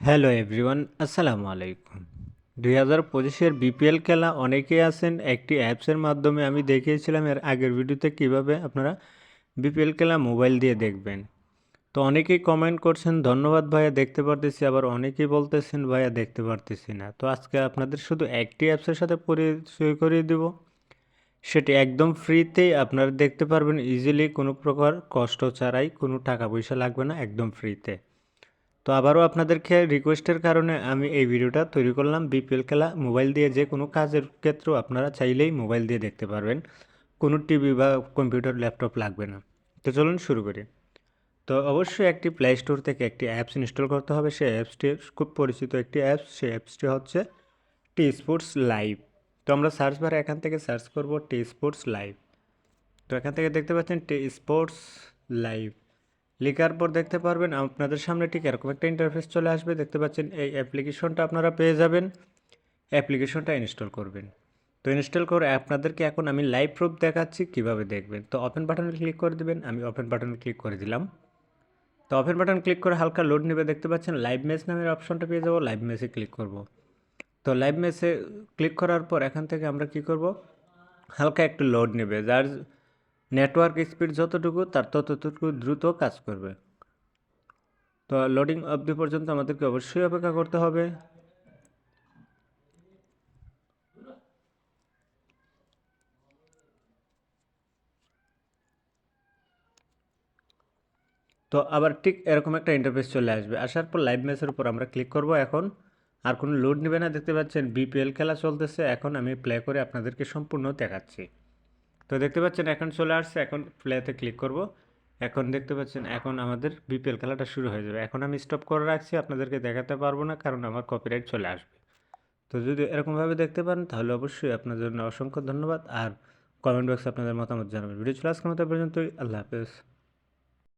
Hello everyone, আসসালামু আলাইকুম। দুই হাজার পঁচিশের বিপিএল খেলা অনেকেই আছেন, একটি অ্যাপসের মাধ্যমে আমি দেখিয়েছিলাম এর আগের ভিডিওতে কীভাবে আপনারা বিপিএল খেলা মোবাইল দিয়ে দেখবেন। তো অনেকেই কমেন্ট করছেন, ধন্যবাদ ভাইয়া, দেখতে পারতেছি, আবার অনেকেই বলতেছেন, ভাইয়া, দেখতে পারতেছি না। তো আজকে আপনাদের শুধু একটি অ্যাপসের সাথে পরিচয় করিয়ে দেব। সেটি একদম ফ্রিতেই আপনারা দেখতে পারবেন ইজিলি কোনো প্রকার কষ্ট ছাড়াই কোনো টাকা পয়সা লাগবে না, একদম ফ্রিতে। তো আবারও আপনাদেরকে রিকোয়েস্টের কারণে আমি এই ভিডিওটা তৈরি করলাম। বিপিএল খেলা মোবাইল দিয়ে যে কোনো কাজের ক্ষেত্রেও আপনারা চাইলেই মোবাইল দিয়ে দেখতে পারবেন। কোনো টিভি বা কম্পিউটার ল্যাপটপ লাগবে না। তো চলুন শুরু করি। তো অবশ্যই একটি প্লে স্টোর থেকে একটি অ্যাপস ইনস্টল করতে হবে। সেই অ্যাপসটি খুব পরিচিত একটি অ্যাপস সেই অ্যাপসটি হচ্ছে টি স্পোর্টস লাইভ তো আমরা সার্চ বারে এখান থেকে সার্চ করব টি স্পোর্টস লাইভ তো এখান থেকে দেখতে পাচ্ছেন টি স্পোর্টস লাইভ লেখার পর দেখতে পারবেন আপনাদের সামনে ঠিক এরকম একটা ইন্টারফেস চলে আসবে। দেখতে পাচ্ছেন এই অ্যাপ্লিকেশনটা আপনারা পেয়ে যাবেন। অ্যাপ্লিকেশনটা ইনস্টল করবেন। তো ইনস্টল করে আপনাদেরকে এখন আমি লাইভ প্রুফ দেখাচ্ছি কীভাবে দেখবেন। তো ওপেন বাটনে ক্লিক করে দিবেন। আমি ওপেন বাটনে ক্লিক করে দিলাম। তো ওপেন বাটন ক্লিক করে হালকা লোড নেবে। দেখতে পাচ্ছেন লাইভ মেস নামের অপশনটা পেয়ে যাব। লাইভ মেসে ক্লিক করব। তো লাইভ মেসে ক্লিক করার পর এখান থেকে আমরা কি করব? হালকা একটু লোড নেবে। যার নেটওয়ার্ক স্পিড যতটুকু, তার ততটুকু দ্রুত কাজ করবে। তো লোডিং অবধি পর্যন্ত আমাদেরকে অবশ্যই অপেক্ষা করতে হবে। তো আবার ঠিক এরকম একটা ইন্টারফেস চলে আসবে। আসার পর লাইভ ম্যাচের উপর আমরা ক্লিক করব এখন। আর কোনো লোড নেবে না, দেখতে পাচ্ছেন বিপিএল খেলা চলতেছে। এখন আমি প্লে করে আপনাদেরকে সম্পূর্ণ দেখাচ্ছি। তো দেখতে পাচ্ছেন এখন চলে আসছে, এখন প্লেতে ক্লিক করব। এখন দেখতে পাচ্ছেন, এখন আমাদের বিপিএল খেলাটা শুরু হয়ে যাবে। এখন আমি স্টপ করে রাখছি, আপনাদেরকে দেখাতে পারব না, কারণ আমার কপিরাইট চলে আসবে। তো যদি এরকমভাবে দেখতে পান তাহলে অবশ্যই আপনাদের জন্য অসংখ্য ধন্যবাদ, আর কমেন্ট বক্সে আপনাদের মতামত জানাবেন। ভিডিও চলে আজকের মতো পর্যন্তই, আল্লাহ হাফেজ।